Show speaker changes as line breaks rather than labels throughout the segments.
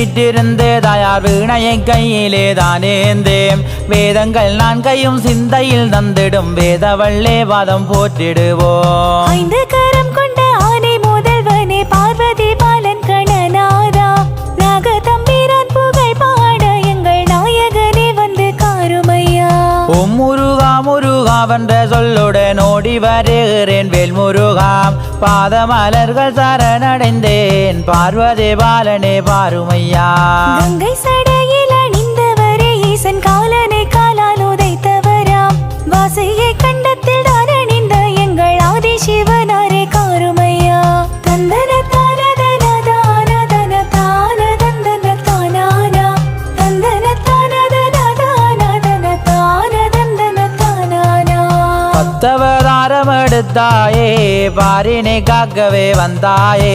விட்டிருந்தேதாயார் வீணையை கையிலே தானேந்தேம் வேதங்கள் நான் கையும் சிந்தையில் தந்திடும் வேதவள்ளே வாதம் போற்றிடுவோம். முருகா சொல்லுடன் ஓடி வருகிறேன். வேல் முருகாம் பாதமலர்கள் சரணடைந்தேன். பார்வதி பாலனே பாருமையா. எடுத்தாயே பாரினை காக்கவே வந்தாயே.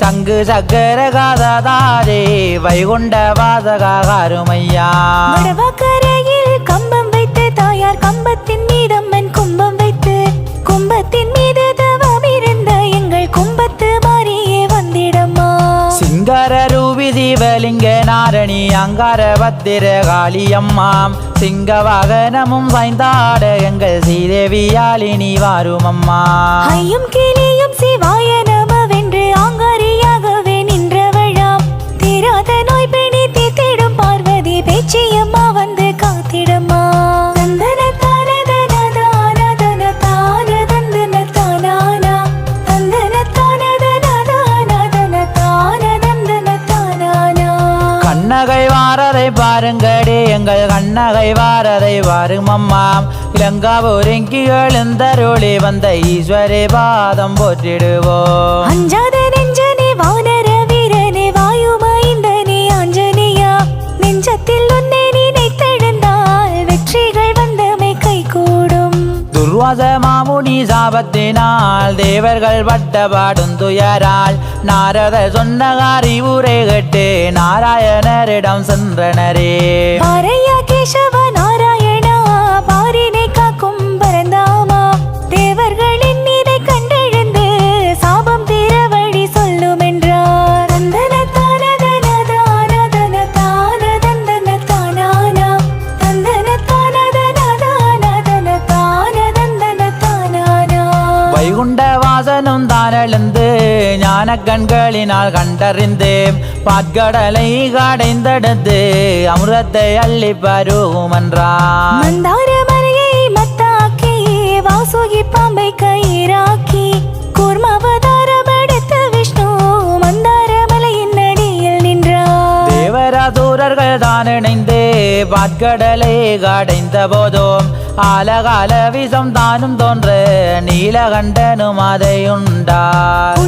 சங்கு சக்கர காததாரே வைகுண்ட வாசகாருமையா
வடவக்கரையில் கம்பம் வைத்து தாயார் கம்பத்தின் மீதம்மன் கும்பம் வைத்து கும்பத்தின் மீது தவம் இருந்த எங்கள் கும்பத்து மாறியே வந்திடம்மா.
சிங்கர ரூபி நாரணி அங்கார பத்திர காளியம்மாம் சிங்க வாகனமும் சாய்ந்தாட எங்கள் ஸ்ரீதேவியாலினி வாருமம்மா.
ஐயம் கிளியும் சிவாய நமவென்று ஆங்காரியாகவே நின்றவளாம். தீராத நோய் பிணி தீத்திடும் பார்வதி பேச்சியம்மா.
வாருங்கடி எங்கள் கண்ணகை வாரதை வாருமம்மாம் இந்த எழுந்தருளி வந்த ஈஸ்வரி பாதம் போற்றிடுவோம்.
அஞ்சாதே
சாபத்தினால் தேவர்கள் பட்ட பாடும் துயரால். நாரத சொன்ன அறிவுரை கேட்டு நாராயணரிடம் சென்றனரே.
கேசவ
வைகுண்ட வாசனும் தானெழுந்து ஞான கண்களினால் கண்டறிந்து பாட்கடலை கடைந்தெடுத்து அமிர்தத்தை அள்ளி பருகுமன்றான்
மந்தார மலையை மத்தாக்கி வாசுகி பாம்பை கயிறாக்கி.
தேவராதூரர்கள் தான் இணைந்து பாட்கடலை கடைந்த போதும் ஆலகால விஷம் தானும் தோன்று நீலகண்டனும் அதை உண்டார்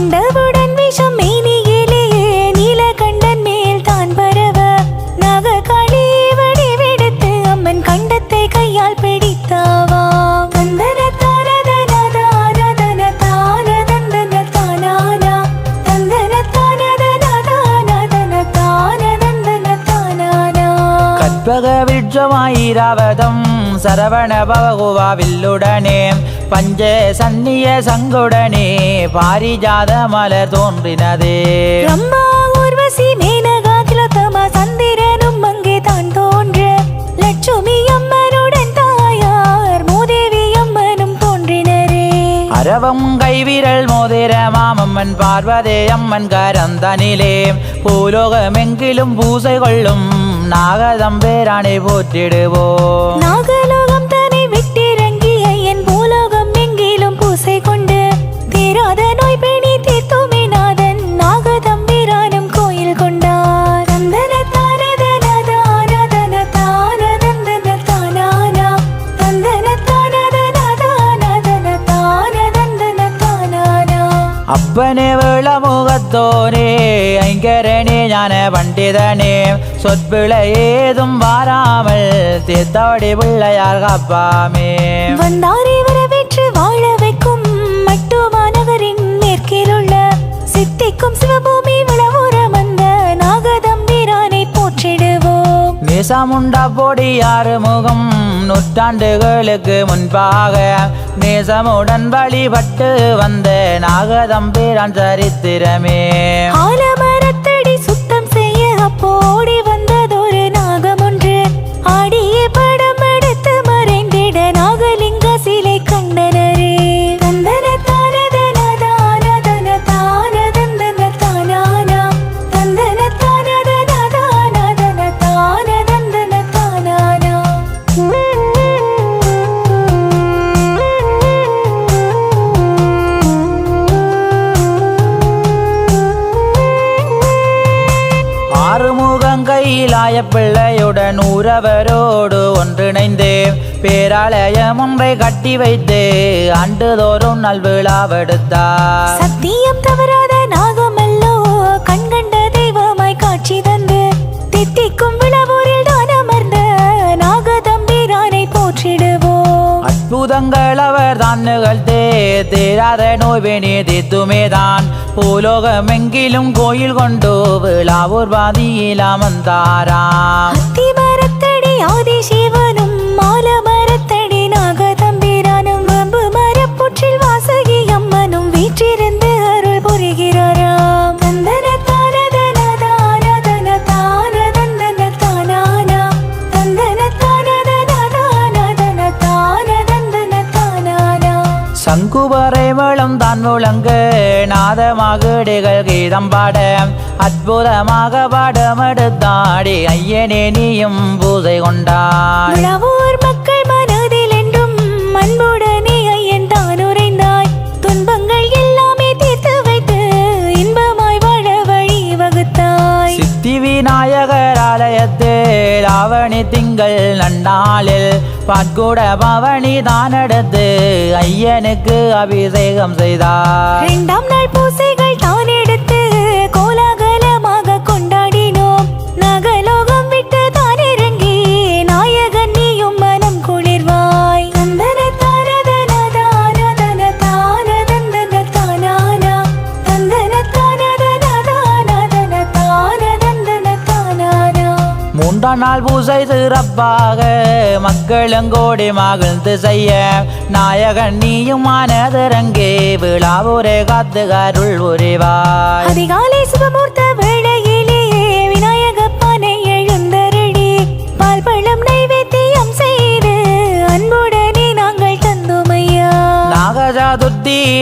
விட்சமாயிராவதம் சரவண பவகுவா வில்லுடனே பஞ்ச சன்னிய சங்குடனே பாரிஜாத மலர் தோன்றினதே.
பிரம்மா ஊர்வசி மேனகா திலோத்தமா சந்திரனும் அங்கே தான் தோன்ற. லட்சுமி அம்மனுடன் தாயார் மூதேவி அம்மனும் தோன்றினரே.
அரவம் கைவிரல் மோதிர மாமம்மன் பார்வதே அம்மன் கரந்தனிலே. பூலோகமெங்கிலும் பூசை கொள்ளும் நாகதம்பேரானை போற்றிடுவோம்.
நாகலோகம் தன்னை விட்டிறங்கிய என் பூலோகம் எங்கிலும் பூசை கொண்டு தீராத நோய் பிணி தீர்த்துமே நாதன் நாகதம்பிரானும் கோயில் கொண்டார்.
அப்பனே வேளமுகத்தோனே ஐங்கரனே ஞான பண்டிதனே. சொற்பிழை ஏதும் வாராமல் தீர்த்தவடி பிள்ளையார் காப்பாமே.
வந்தாரை வரவேற்று வாழ வைக்கும் மட்டுமா நகரின் மேற்கில் உள்ள சித்திக்கும் சிவபூமி விளவுரம் வந்த நாகதம்பிரானை போற்றிடுவோம்.
நேசமுண்டா பொடி ஆறு முகம் நூற்றாண்டுகளுக்கு முன்பாக நேசமுடன் வழிபட்டு வந்த நாகதம்பிரான் சரித்திரமே.
ஆலமரத்தடி சுத்தம் செய்ய போடி
பிள்ளையுடன் ஊரவரோடு ஒன்றிணைந்து பேராலயம் ஒன்றை கட்டி வைத்து ஆண்டுதோறும் நல்விழாவெடுத்தார்
சத்தியம் தவறாத நாகமல்லோ கண்கண்ட தெய்வமாய் காட்சி தந்து தித்திக்கும் விழாவூரில் தான் அமர்ந்த நாகதம்பிரானை போற்றிடுவோம்.
அற்புதங்கள் அவர் தான் நிகழ்த்தே தேராத நோய் நோய்வினி தீத்துமேதான் பூலோகமெங்கிலும் கோயில் கொண்டு விழாவூர் வாதியில் அமர்ந்தாராம். ஆதி சிவா முழங்க நாதமாகடிகள் கீதம் பாட. அற்புதமாக பாடம் எடுத்தாடி ஐயனே நீயும் பூஜை கொண்டாய்.
மக்கள் மனதில் என்றும் அன்புடனே ஐயன் தான் உறைந்தாய். துன்பங்கள் எல்லாமே தீர்த்து வைத்து இன்பமாய் வாழ வழி வகுத்தாய்.
சித்தி விநாயகர் ஆலயத்தில் ஆவணி திங்கள் நன்னாளில் பாட்கூட பவனி தான் எடுத்து ஐயனுக்கு அபிஷேகம் செய்தார்.
இரண்டாம் நாள் பூசைகள்
மூன்றாம் நாள் பூசை சிறப்பாக மக்களுங்கோடி மகிழ்ந்து செய்ய. நாயகன் நீயும் மனதிறங்கே ஒரே காத்து அருள் உரிவாய்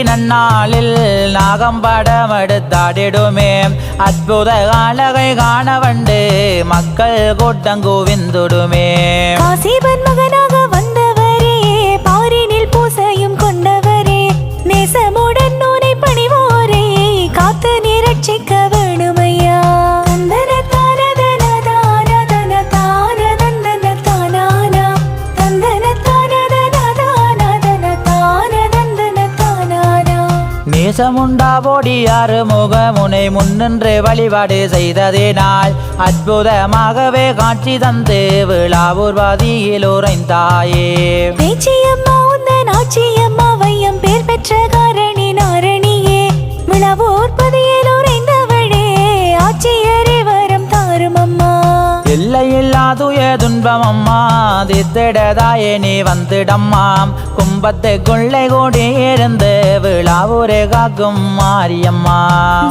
நன்னாளில் நாகம் படம் எடுத்தாடிடுமே அற்புத காலகை காண வண்டு மக்கள் கூட்டம் நேசமுண்டா போடியாறு முகமுனை முன்னின்று வழிபாடு செய்ததினால் அற்புதமாகவே காட்சி தந்து விழாவூர்வாதியில் உறைந்தாயே.
பேச்சியம்மா உந்தன் ஆச்சியம்மா வையம் பேர் பெற்ற காரணி நாரணியே. விழாவோர் பதியில் உறைந்தவளே ஆட்சியரே வரம் தாரும் அம்மா
எல்லையில்லாதுய துன்பம் அம்மா சாதித்திடதாயே நீ வந்துடம்மாம் கும்பத்து கும்பத்துக்குள்ளே கூடி இருந்து விழாவூரே காக்கும் மாரியம்மா.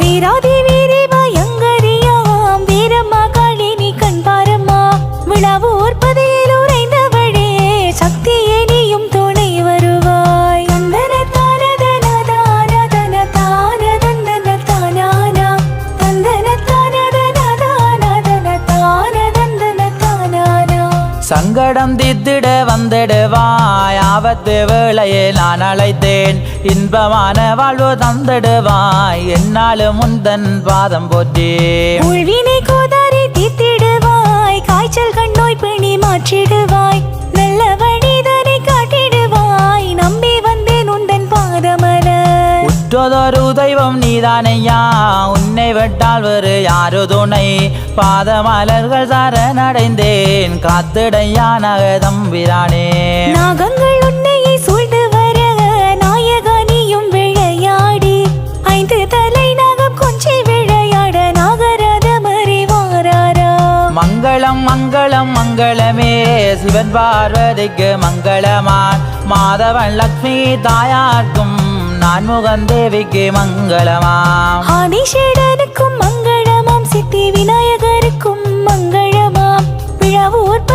வீராதி வீரி பயங்கரியாம் வீரம்மா காளினி கண் பாரம்மா. விழாவூர்
ஆபத்து வேளையை நான் அழைத்தேன். இன்பமான வாழ்வு தந்திடுவாய். என்னாலும் முந்தன் பாதம் போற்றி.
உள்வினை கோதாரி தீத்திடுவாய் காய்ச்சல் கண்ணோய் பிணி மாற்றிடுவாய். நல்ல வழிதனை காட்டிடுவாய். நம்பி வந்தேன் உந்தன் பாதமலர்
உற்றதொரு தெய்வம் நீதானையா? உன்னை விட்டால் வேறு யாரு துணை? பாதமலர்கள் சரணடைந்தேன். காத்திடையா நகதம்பிரானே.
நாகங்கள்
மங்களம் மங்களம் மங்களமே. சிவன் பார்வதிக்கு மங்களமான். மாதவன் லக்ஷ்மி தாயார்க்கும் நான்முகன் தேவிக்கு மங்களமாம்.
ஆதிசேடனுக்கும் மங்களமாம். சித்தி விநாயகருக்கும் மங்களமாம். பிழவூர்